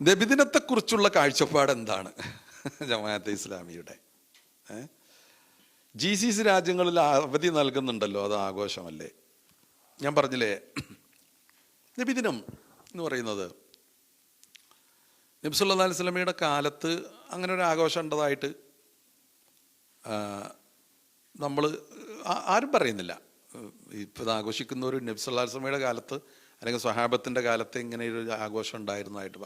നബിദിനത്തെക്കുറിച്ചുള്ള കാഴ്ചപ്പാട് എന്താണ് ജമാഅത്തെ ഇസ്ലാമിയുടെ? ജി സി സി രാജ്യങ്ങളിൽ അവധി നൽകുന്നുണ്ടല്ലോ അത് ആഘോഷമല്ലേ? ഞാൻ പറഞ്ഞില്ലേ നബിദിനം എന്ന് പറയുന്നത് നബ്സുല്ലാ അലൈഹി സ്വലമയുടെ കാലത്ത് അങ്ങനെ ഒരു ആഘോഷം ഉണ്ടതായിട്ട് നമ്മൾ ആരും പറയുന്നില്ല. ഇപ്പോൾ ഇത് ഒരു നബ്സുല്ലാ സ്വലമയുടെ കാലത്ത് അല്ലെങ്കിൽ സ്വഹാബത്തിന്റെ കാലത്ത് ഇങ്ങനെ ഒരു ആഘോഷം ഉണ്ടായിരുന്നതായിട്ട്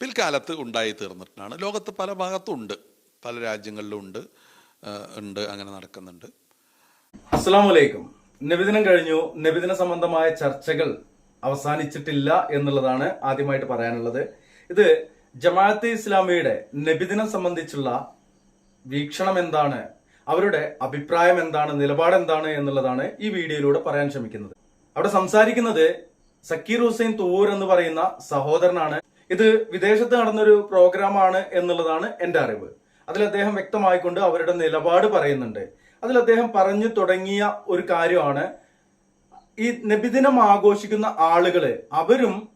പിൽക്കാലത്ത് ഉണ്ടായി തീർന്നിട്ടാണ് ലോകത്ത് പല ഭാഗത്തും ഉണ്ട് പല രാജ്യങ്ങളിലും ഉണ്ട് ഉണ്ട് അങ്ങനെ നടക്കുന്നുണ്ട്. അസ്സാമലൈക്കും നിബിദിനം കഴിഞ്ഞു. നിബിദിന സംബന്ധമായ ചർച്ചകൾ അവസാനിച്ചിട്ടില്ല എന്നുള്ളതാണ് ആദ്യമായിട്ട് പറയാനുള്ളത്. ഇത് ജമാഅത്തെ ഇസ്ലാമിയുടെ നബിദിനം സംബന്ധിച്ചുള്ള വീക്ഷണം എന്താണ്? അവരുടെ അഭിപ്രായം എന്താണ്? നിലപാട് എന്താണ്? എന്നുള്ളതാണ് ഈ വീഡിയോയിലൂടെ പറയാൻ ശ്രമിക്കുന്നത്. അവിടെ സംസാരിക്കുന്നത് സക്കീർ ഹുസൈൻ തൂവൂർ എന്ന് പറയുന്ന സഹോദരനാണ്. ഇത് വിദേശത്ത് നടന്നൊരു പ്രോഗ്രാമാണ് എന്നുള്ളതാണ് എന്റെ അറിവ്. അതിൽ അദ്ദേഹം വ്യക്തമായിക്കൊണ്ട് അവരുടെ നിലപാട് പറയുന്നുണ്ട്. അതിൽ അദ്ദേഹം പറഞ്ഞു തുടങ്ങിയ ഒരു കാര്യമാണ് ഈ നബിദിനം ആഘോഷിക്കുന്ന ആളുകൾ അവരും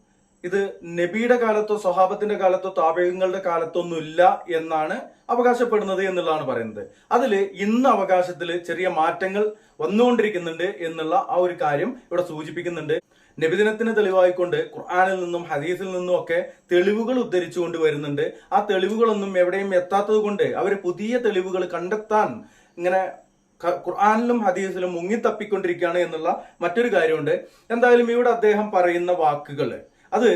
ഇത് നബിയുടെ കാലത്തോ സ്വഹാബത്തിന്റെ കാലത്തോ താപകങ്ങളുടെ കാലത്തൊന്നുമില്ല എന്നാണ് അവകാശപ്പെടുന്നത് എന്നുള്ളതാണ് പറയുന്നത്. അതിൽ ഇന്ന് അവകാശത്തിൽ ചെറിയ മാറ്റങ്ങൾ വന്നുകൊണ്ടിരിക്കുന്നുണ്ട് എന്നുള്ള ആ ഒരു കാര്യം ഇവിടെ സൂചിപ്പിക്കുന്നുണ്ട്. നബിദിനത്തിന് തെളിവായിക്കൊണ്ട് ഖുർആാനിൽ നിന്നും ഹദീസിൽ നിന്നും ഒക്കെ തെളിവുകൾ ഉദ്ധരിച്ചുകൊണ്ട് വരുന്നുണ്ട്. ആ തെളിവുകളൊന്നും എവിടെയും എത്താത്തത് കൊണ്ട് അവർ പുതിയ തെളിവുകൾ കണ്ടെത്താൻ ഇങ്ങനെ ഖുർആാനിലും ഹദീസിലും മുങ്ങിത്തപ്പിക്കൊണ്ടിരിക്കുകയാണ് എന്നുള്ള മറ്റൊരു കാര്യമുണ്ട്. എന്തായാലും ഇവിടെ അദ്ദേഹം പറയുന്ന വാക്കുകൾ അത്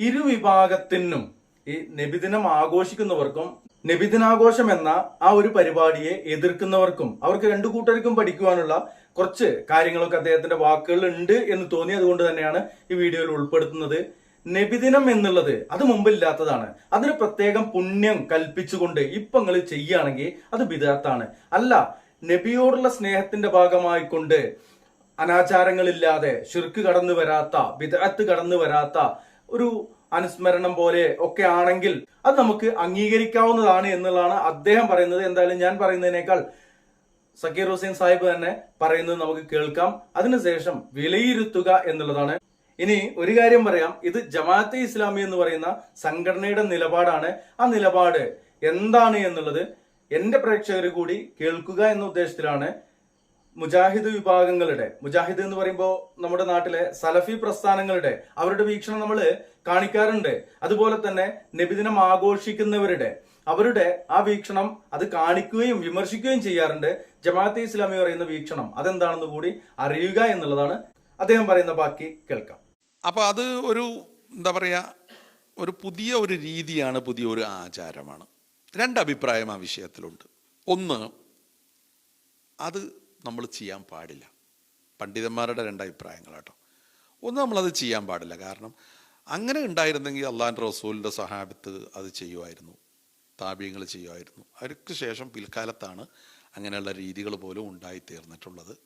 ഇരുവിഭാഗത്തിനും ഈ നബിദിനം ആഘോഷിക്കുന്നവർക്കും നബിദിനാഘോഷം എന്ന ആ ഒരു പരിപാടിയെ എതിർക്കുന്നവർക്കും അവർക്ക് രണ്ടു കൂട്ടർക്കും പഠിക്കുവാനുള്ള കുറച്ച് കാര്യങ്ങളൊക്കെ അദ്ദേഹത്തിന്റെ വാക്കുകളിൽ ഉണ്ട് എന്ന് തോന്നി. അതുകൊണ്ട് തന്നെയാണ് ഈ വീഡിയോയിൽ ഉൾപ്പെടുത്തുന്നത്. നബിദിനം എന്നുള്ളത് അത് മുമ്പില്ലാത്തതാണ്. അതിന് പ്രത്യേകം പുണ്യം കൽപ്പിച്ചുകൊണ്ട് ഇപ്പൊ നിങ്ങൾ ചെയ്യുകയാണെങ്കിൽ അത് ബിദാത്താണ്. അല്ല നബിയോടുള്ള സ്നേഹത്തിന്റെ ഭാഗമായിക്കൊണ്ട് അനാചാരങ്ങളില്ലാതെ ഷിർക്ക് കടന്നു വരാത്ത ബിദാത്ത് കടന്നു വരാത്ത ഒരു അനുസ്മരണം പോലെ ഒക്കെ ആണെങ്കിൽ അത് നമുക്ക് അംഗീകരിക്കാവുന്നതാണ് എന്നുള്ളതാണ് അദ്ദേഹം പറയുന്നത്. എന്തായാലും ഞാൻ പറയുന്നതിനേക്കാൾ സക്കീർ ഹുസൈൻ സാഹിബ് തന്നെ പറയുന്നത് നമുക്ക് കേൾക്കാം. അതിനുശേഷം വിലയിരുത്തുക എന്നുള്ളതാണ്. ഇനി ഒരു കാര്യം പറയാം. ഇത് ജമാഅത്തെ ഇസ്ലാമി എന്ന് പറയുന്ന സംഘടനയുടെ നിലപാടാണ്. ആ നിലപാട് എന്താണ് എന്നുള്ളത് എന്റെ പ്രേക്ഷകർ കൂടി കേൾക്കുക എന്ന ഉദ്ദേശത്തിലാണ്. മുജാഹിദ് വിഭാഗങ്ങളുടെ മുജാഹിദ് എന്ന് പറയുമ്പോൾ നമ്മുടെ നാട്ടിലെ സലഫി പ്രസ്ഥാനങ്ങളുടെ അവരുടെ വീക്ഷണം നമ്മൾ കാണിക്കാറുണ്ട്. അതുപോലെ തന്നെ നബിദിനം ആഘോഷിക്കുന്നവരുടെ അവരുടെ ആ വീക്ഷണം അത് കാണിക്കുകയും വിമർശിക്കുകയും ചെയ്യാറുണ്ട്. ജമാഅത്തെ ഇസ്ലാമി പറയുന്ന വീക്ഷണം അതെന്താണെന്ന് കൂടി അറിയുക എന്നുള്ളതാണ് അദ്ദേഹം പറയുന്ന ബാക്കി കേൾക്കാം. അപ്പോൾ അത് ഒരു എന്താ പറയുക ഒരു പുതിയ ഒരു രീതിയാണ് പുതിയ ഒരു ആചാരമാണ്. രണ്ട് അഭിപ്രായം ആ വിഷയത്തിലുണ്ട്. ഒന്ന് അത് നമ്മൾ ചെയ്യാൻ പാടില്ല. പണ്ഡിതന്മാരുടെ രണ്ട് അഭിപ്രായങ്ങൾ കേട്ടോ. ഒന്ന് നമ്മളത് ചെയ്യാൻ പാടില്ല. കാരണം അങ്ങനെ ഉണ്ടായിരുന്നെങ്കിൽ അള്ളാഹിന്റെ റസൂലിന്റെ സഹാബത്ത് അത് ചെയ്യുമായിരുന്നു. താപ്യങ്ങൾ ചെയ്യുമായിരുന്നു. അവർക്ക് ശേഷം പിൽക്കാലത്താണ് അങ്ങനെയുള്ള രീതികൾ പോലും ഉണ്ടായിത്തീർന്നിട്ടുള്ളത്.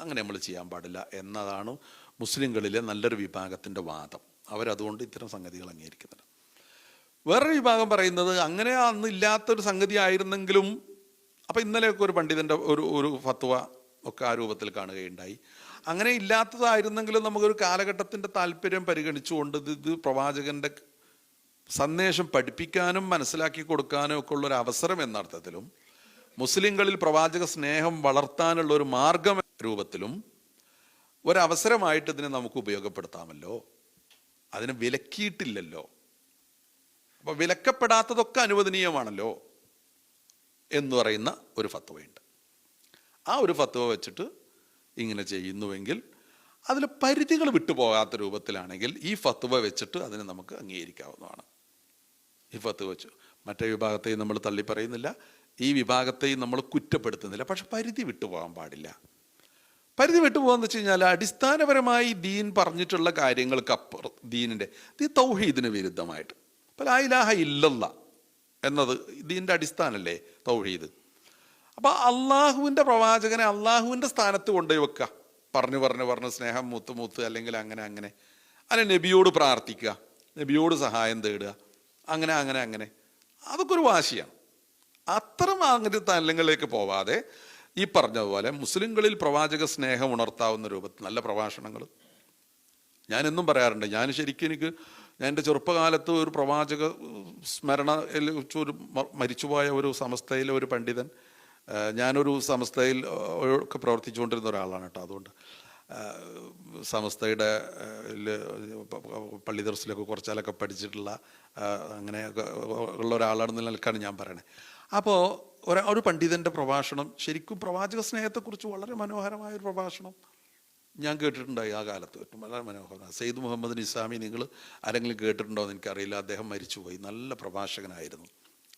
അങ്ങനെ നമ്മൾ ചെയ്യാൻ പാടില്ല എന്നതാണ് മുസ്ലിങ്ങളിലെ നല്ലൊരു വിഭാഗത്തിന്റെ വാദം. അവരതുകൊണ്ട് ഇത്തരം സംഗതികൾ അംഗീകരിക്കുന്നുണ്ട്. വേറൊരു വിഭാഗം പറയുന്നത് അങ്ങനെ അന്ന് ഇല്ലാത്തൊരു സംഗതി ആയിരുന്നെങ്കിലും അപ്പം ഇന്നലെയൊക്കെ ഒരു പണ്ഡിതന്റെ ഒരു ഒരു ഫത്വ ഒക്കെ ആ രൂപത്തിൽ കാണുകയുണ്ടായി. അങ്ങനെ ഇല്ലാത്തതായിരുന്നെങ്കിലും നമുക്കൊരു കാലഘട്ടത്തിന്റെ താല്പര്യം പരിഗണിച്ചുകൊണ്ട് ഇത് പ്രവാചകന്റെ സന്ദേശം പഠിപ്പിക്കാനും മനസ്സിലാക്കി കൊടുക്കാനും ഒക്കെ ഉള്ള ഒരു അവസരം എന്ന അർത്ഥത്തിലും മുസ്ലിങ്ങളിൽ പ്രവാചക സ്നേഹം വളർത്താനുള്ള ഒരു മാർഗം രൂപത്തിലും ഒരവസരമായിട്ട് ഇതിനെ നമുക്ക് ഉപയോഗപ്പെടുത്താമല്ലോ. അതിനെ വിലക്കിയിട്ടില്ലല്ലോ. അപ്പൊ വിലക്കപ്പെടാത്തതൊക്കെ അനുവദനീയമാണല്ലോ എന്ന് പറയുന്ന ഒരു ഫത്വയുണ്ട്. ആ ഒരു ഫത്വ വെച്ചിട്ട് ഇങ്ങനെ ചെയ്യുന്നുവെങ്കിൽ അതിൽ പരിധികൾ വിട്ടുപോകാത്ത രൂപത്തിലാണെങ്കിൽ ഈ ഫത്വ വെച്ചിട്ട് അതിനെ നമുക്ക് അംഗീകരിക്കാവുന്നതാണ്. ഈ ഫത്വ വെച്ചു മറ്റേ വിഭാഗത്തെയും നമ്മൾ തള്ളി പറയുന്നില്ല ഈ വിഭാഗത്തെയും നമ്മൾ കുറ്റപ്പെടുത്തുന്നില്ല. പക്ഷെ പരിധി വിട്ടുപോകാൻ പാടില്ല. പരിധി വിട്ടുപോകാന്ന് വെച്ച് കഴിഞ്ഞാൽ അടിസ്ഥാനപരമായി ദീൻ പറഞ്ഞിട്ടുള്ള കാര്യങ്ങൾക്ക് അപ്പുറം ദീനിന്റെ ഈ തൗഹീദിന് വിരുദ്ധമായിട്ട്. അപ്പോൾ ലായിലാഹ ഇല്ലല്ല എന്നത് ദീന്റെ അടിസ്ഥാനല്ലേ തൗഹീദ്? അപ്പോൾ അള്ളാഹുവിന്റെ പ്രവാചകനെ അള്ളാഹുവിന്റെ സ്ഥാനത്ത് കൊണ്ടുപോയി വെക്കുക പറഞ്ഞു പറഞ്ഞു പറഞ്ഞ് സ്നേഹം മൂത്ത് മൂത്ത് അല്ലെങ്കിൽ അങ്ങനെ അങ്ങനെ. അല്ലെ നബിയോട് പ്രാർത്ഥിക്കുക നബിയോട് സഹായം തേടുക അങ്ങനെ അങ്ങനെ അങ്ങനെ. അതൊക്കെ ഒരു വാശിയാണ്. അത്തരം അങ്ങനത്തെ തലങ്ങളിലേക്ക് പോവാതെ ഈ പറഞ്ഞതുപോലെ മുസ്ലിങ്ങളിൽ പ്രവാചക സ്നേഹം ഉണർത്താവുന്ന രൂപത്തിൽ നല്ല പ്രഭാഷണങ്ങൾ. ഞാനെന്നും പറയാറുണ്ട് ഞാൻ ശരിക്കും എനിക്ക് ഞാൻ എന്റെ ചെറുപ്പകാലത്ത് ഒരു പ്രവാചക സ്മരണയിൽ ഒരു മരിച്ചുപോയ ഒരു സമസ്തയിലെ ഒരു പണ്ഡിതൻ ഞാനൊരു സമസ്തയിൽ ഒക്കെ പ്രവർത്തിച്ചുകൊണ്ടിരുന്ന ഒരാളാണ് കേട്ടോ അതുകൊണ്ട് സമസ്തയുടെ പള്ളി ദർസിലൊക്കെ കുറച്ചാലൊക്കെ പഠിച്ചിട്ടുള്ള അങ്ങനെ ഉള്ള ഒരാളാണെന്ന് നിലക്കാണ് ഞാൻ പറയണേ. അപ്പോൾ ഒരു ഒരു പണ്ഡിതന്റെ പ്രഭാഷണം ശരിക്കും പ്രവാചക സ്നേഹത്തെക്കുറിച്ച് വളരെ മനോഹരമായ ഒരു പ്രഭാഷണം ഞാൻ കേട്ടിട്ടുണ്ടായി ആ കാലത്ത്. വളരെ മനോഹരമാണ് സെയ്ദ് മുഹമ്മദ് നിസാമി നിങ്ങൾ ആരെങ്കിലും കേട്ടിട്ടുണ്ടോ എന്ന് എനിക്കറിയില്ല. അദ്ദേഹം മരിച്ചുപോയി. നല്ല പ്രഭാഷകനായിരുന്നു.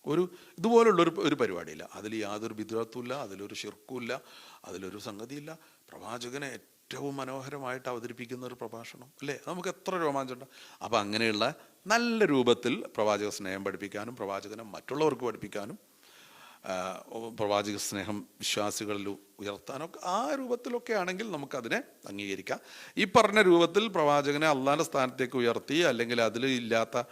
ഒരു ഇതുപോലുള്ളൊരു ഒരു പരിപാടിയില്ല. അതിൽ യാതൊരു വിദ്വത്തുമില്ല അതിലൊരു ഷിർക്കുമില്ല അതിലൊരു സംഗതിയില്ല. പ്രവാചകനെ ഏറ്റവും മനോഹരമായിട്ട് അവതരിപ്പിക്കുന്ന ഒരു പ്രഭാഷണം അല്ലേ? നമുക്ക് എത്ര രോമാഞ്ചമുണ്ട് അപ്പം അങ്ങനെയുള്ള നല്ല രൂപത്തിൽ പ്രവാചക സ്നേഹം പഠിപ്പിക്കാനും പ്രവാചകനെ മറ്റുള്ളവർക്ക് പഠിപ്പിക്കാനും പ്രവാചക സ്നേഹം വിശ്വാസികളിൽ ഉയർത്താനൊക്കെ ആ രൂപത്തിലൊക്കെ ആണെങ്കിൽ നമുക്കതിനെ അംഗീകരിക്കാം. ഈ പറഞ്ഞ രൂപത്തിൽ പ്രവാചകനെ അള്ളാന്റെ സ്ഥാനത്തേക്ക് ഉയർത്തി അല്ലെങ്കിൽ അതിൽ ഇല്ലാത്ത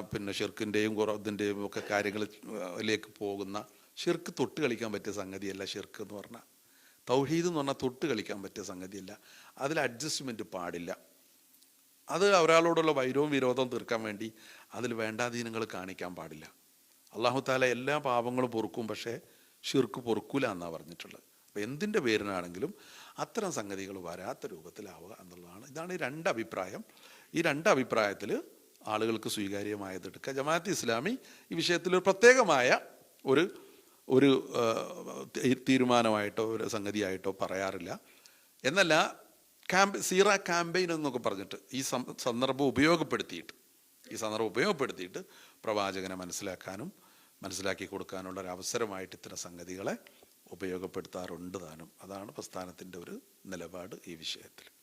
പിന്നെ ഷിർക്കിന്റെയും കുറവിന്റെയും ഒക്കെ കാര്യങ്ങളിലേക്ക് പോകുന്ന ഷിർക്ക് തൊട്ട് കളിക്കാൻ പറ്റിയ സംഗതിയല്ല ഷിർക്ക് എന്ന് പറഞ്ഞാൽ തൗഹീദ് എന്ന് പറഞ്ഞാൽ തൊട്ട് കളിക്കാൻ പറ്റിയ സംഗതിയല്ല. അതിൽ അഡ്ജസ്റ്റ്മെന്റ് പാടില്ല. അത് ഒരാളോടുള്ള വൈരവും വിരോധവും തീർക്കാൻ വേണ്ടി അതിൽ വേണ്ടാധീനങ്ങൾ കാണിക്കാൻ പാടില്ല. അള്ളാഹു താല എല്ലാ പാപങ്ങളും പൊറുക്കും പക്ഷേ ഷിർക്ക് പൊറുക്കൂല എന്നാണ് പറഞ്ഞിട്ടുള്ളത്. അപ്പോൾ എന്തിന്റെ പേരിനാണെങ്കിലും അത്തരം സംഗതികൾ വരാത്ത രൂപത്തിലാവുക എന്നുള്ളതാണ്. ഇതാണ് ഈ രണ്ട് അഭിപ്രായം ഈ രണ്ട് അഭിപ്രായത്തിൽ ആളുകൾക്ക് സ്വീകാര്യമായത് എടുക്കുക. ജമാഅത്ത് ഇസ്ലാമി ഈ വിഷയത്തിൽ ഒരു പ്രത്യേകമായ ഒരു ഒരു തീരുമാനമായിട്ടോ ഒരു സംഗതിയായിട്ടോ പറയാറില്ല. എന്നല്ല ക്യാമ്പ് സീറ ക്യാമ്പയിൻ എന്നൊക്കെ പറഞ്ഞിട്ട് ഈ സന്ദർഭം ഉപയോഗപ്പെടുത്തിയിട്ട് ഈ സന്ദർഭം ഉപയോഗപ്പെടുത്തിയിട്ട് പ്രവാചകനെ മനസ്സിലാക്കാനും മനസ്സിലാക്കി കൊടുക്കാനുള്ള ഒരു അവസരമായിട്ട് ഇത്തരം സംഗതികളെ ഉപയോഗപ്പെടുത്താറുണ്ട് താനും. അതാണ് പ്രസ്ഥാനത്തിന്റെ ഒരു നിലപാട് ഈ വിഷയത്തിൽ.